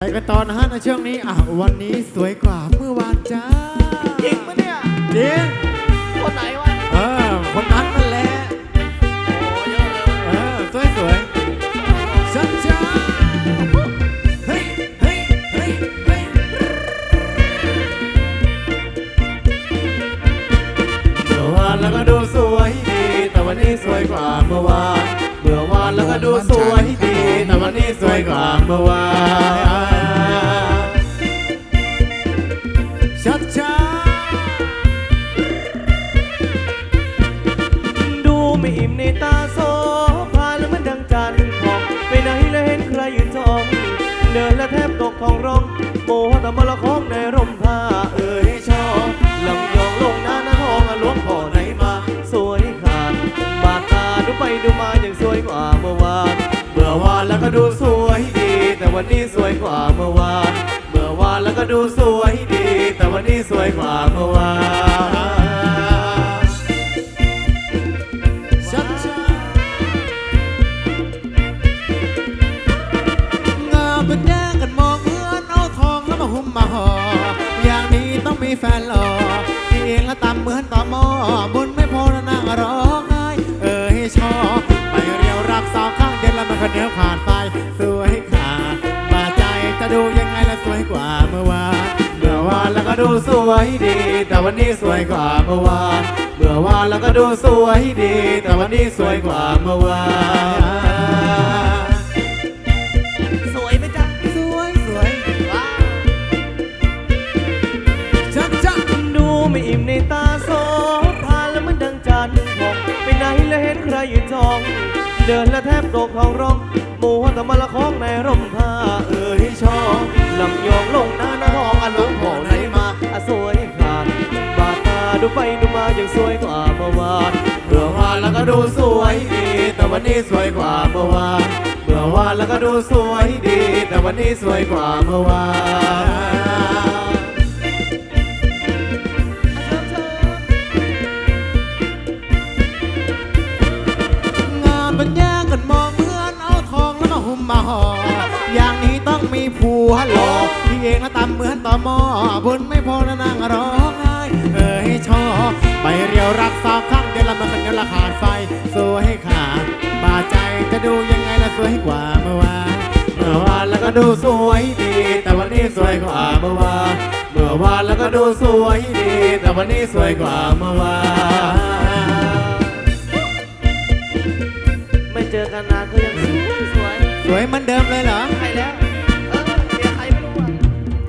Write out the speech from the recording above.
ไปกันต่อนะฮะในช่วงนี้อะวันนี้สวยกว่าเมื่อวานจ้าจริงปะเนี่ย จริงคนไหนวะ เออคนนั้นนั่นแหละโอ้เยอะเลยเออสวยสวยชัดจ้าเฮ้ยเฮ้ยเฮ้ยเฮ้ยเมื่อวานแล้วก็ดูสวยดี แต่วันนี้สวยกว่าเมื่อวาน เมื่อวานแล้วก็ดูสวยดี แต่วันนี้สวยกว่าเมื่อวาน องร้องโมตะมละคองในร่มผ้าเอ่ยชอลำยองลงหน้าหน้าทองอะหลวงพ่อไหนมา สวยขาดบาดตาดูไปดูมายังสวยกว่าเมื่อวาน เมื่อวานแล้วก็ดูสวยดี แต่วันนี้สวยกว่าเมื่อวาน เมื่อวานแล้วก็ดูสวยดี แต่วันนี้สวยกว่า มีแฟนหล่อที่เองละตามเหมือนต่อหม้อบุญไม่พอแล้วนั่งร้องไห้เออให้ชอบไปเรียวรักสาวข้างเดียวแล้วมันก็เนื้อผ่านไปสวยขาดบาดใจจะดูยังไงละสวยกว่าเมื่อวานเมื่อวานแล้วก็ดูสวยดี แต่วันนี้สวยกว่าเมื่อวานเมื่อวานแล้วก็ดูสวยดี แต่วันนี้สวยกว่าเมื่อวาน ไม่อิ่มในตาโซพาแล้วมันดังจันทร์พองไปไหนแล้วเห็นใครยืนจอง เดินแล้วแทบตกท้องร้องโมหตะมะละคองในร่มผ้าเอ่ยชอบลำยองลงหน้าหน้าทองอันหลวงพ่อไหนมาอะสวยขาดบาดตาดูไปดูมายังสวยกว่าเมื่อวานเมื่อวานแล้วก็ดูสวยดีแต่วันนี้สวยกว่าเมื่อวานเมื่อวานแล้วก็ดูสวยดี แต่วันนี้สวยกว่าเมื่อวาน หุ้มมาห่ออย่างนี้ต้องมีผัวหลอกพี่เองนะตามเหมือนต่อหม้อบุญไม่พอแล้วนั่งร้องไห้เออให้ชอบไปเรียวรักสาวข้างเดียวละมันกันเดียวละขาดไฟสวยให้ขาดบาดใจจะดูยังไงละสวยกว่าเมื่อวานเมื่อวานแล้วก็ดูสวยดี แต่วันนี้สวยกว่าเมื่อวานเมื่อวานแล้วก็ดูสวยดี แต่วันนี้สวยกว่าเมื่อวานไม่เจอกันนานก็ยังสวยสวย สวยเหมือนเดิมเลยเหรอใครแล้ว